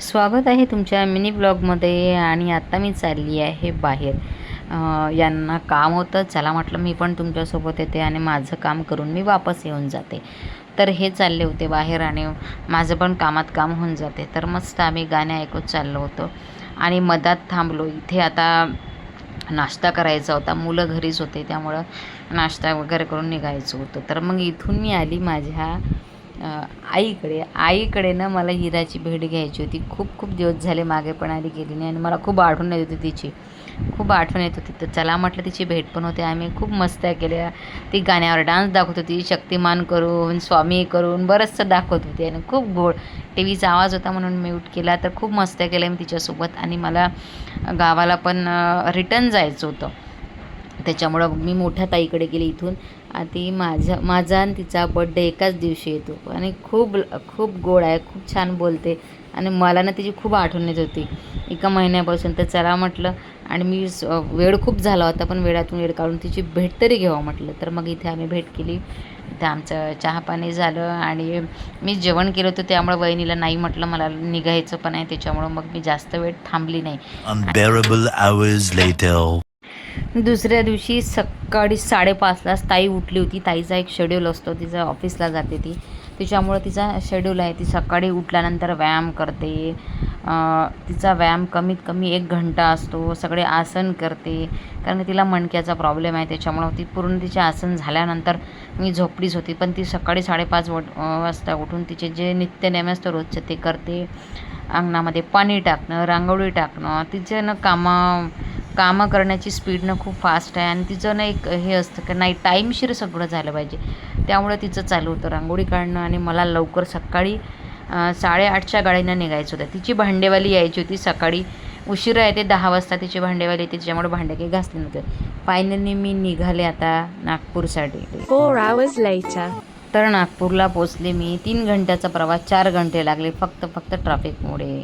स्वागत आहे तुमच्या मिनी ब्लॉगमध्ये आणि आत्ता मी चालली आहे बाहेर. यांना काम होतं. चला म्हटलं मी पण तुमच्यासोबत येते आणि माझं काम करून मी वापस येऊन जाते. तर हे चालले होते बाहेर आणि माझं पण कामात काम होऊन जाते. तर मस्त आम्ही गाणे ऐकत चाललो होतो. आणि मधात थांबलो. इथे आता नाश्ता करायचा होता. मुलं घरीच होते त्यामुळं नाश्ता वगैरे करून निघायचं होतं. तर मग इथून मी आली माझ्या आईकडे आईकडे ना मला हिराची भेट घ्यायची होती. खूप खूप दिवस झाले मागे पण आली गेली नाही आणि मला खूप आठवण येत होती तिची. खूप आठवण येत होती. तर चला म्हटलं तिची भेट पण होते. आम्ही खूप मस्त्या केल्या. ती गाण्यावर डान्स दाखवत होती. शक्तिमान करून स्वामी करून बरंचसं दाखवत होती. आणि खूप गोड टी व्हीचा आवाज होता म्हणून म्यूट केला. तर खूप मस्त्या केल्या मी तिच्यासोबत. आणि मला गावाला पण रिटर्न जायचं होतं. त्याच्यामुळं मी मोठ्या ताईकडे गेली इथून. ती माझा माझा आणि तिचा बड्डे एकाच दिवशी येतो. आणि खूप खूप गोड आहे खूप छान बोलते. आणि मला ना तिची खूप आठवण येत होती. एका महिन्यापासून तर चला म्हटलं आणि मी वेळ खूप झाला होता पण वेळातून वेळ काढून तिची भेट तरी घ्यावं म्हटलं. तर मग इथे आम्ही भेट केली. इथं आमचं चहापाणी झालं आणि मी जेवण केलं होतं त्यामुळं वहिनीला नाही म्हटलं मला निघायचं पण आहे त्याच्यामुळं मग मी जास्त वेळ थांबली नाही. दुसऱ्या दिवशी सकाळी साडेपाचलाच ताई उठली होती. ताईचा एक शेड्यूल असतो. तिचा ऑफिसला जाते ती. तिच्यामुळं तिचा शेड्यूल आहे. ती सकाळी उठल्यानंतर व्यायाम करते. तिचा व्यायाम कमीत कमी एक घंटा असतो. सगळे आसन करते. कारण तिला मणक्याचा प्रॉब्लेम आहे. त्याच्यामुळं ती पूर्ण तिचे आसन झाल्यानंतर मी झोपडीच होती. पण ती सकाळी साडेपाच वट वाजता उठून तिचे जे नित्यनेम असतं रोजचं ते करते. अंगणामध्ये पाणी टाकणं रांगोळी टाकणं तिचे ना कामं कामं करण्याची स्पीड ना खूप फास्ट आहे आणि तिचं ना एक हे असतं की नाही टाईमशीर सगळं झालं पाहिजे. त्यामुळं तिचं चालू होतं रांगोळी काढणं आणि मला लवकर सकाळी साडेआठच्या गाडीनं निघायचं होतं. तिची भांडेवाली यायची होती सकाळी. उशिरा येते दहा वाजता तिची भांडेवाली येते त्याच्यामुळे भांडे काही घासले नव्हते. फायनली मी निघाले आता नागपूरसाठी. Hours later. तर नागपूरला पोचले मी. तीन घंट्याचा प्रवास चार घंटे लागले. फक्त फक्त ट्रॅफिकमुळे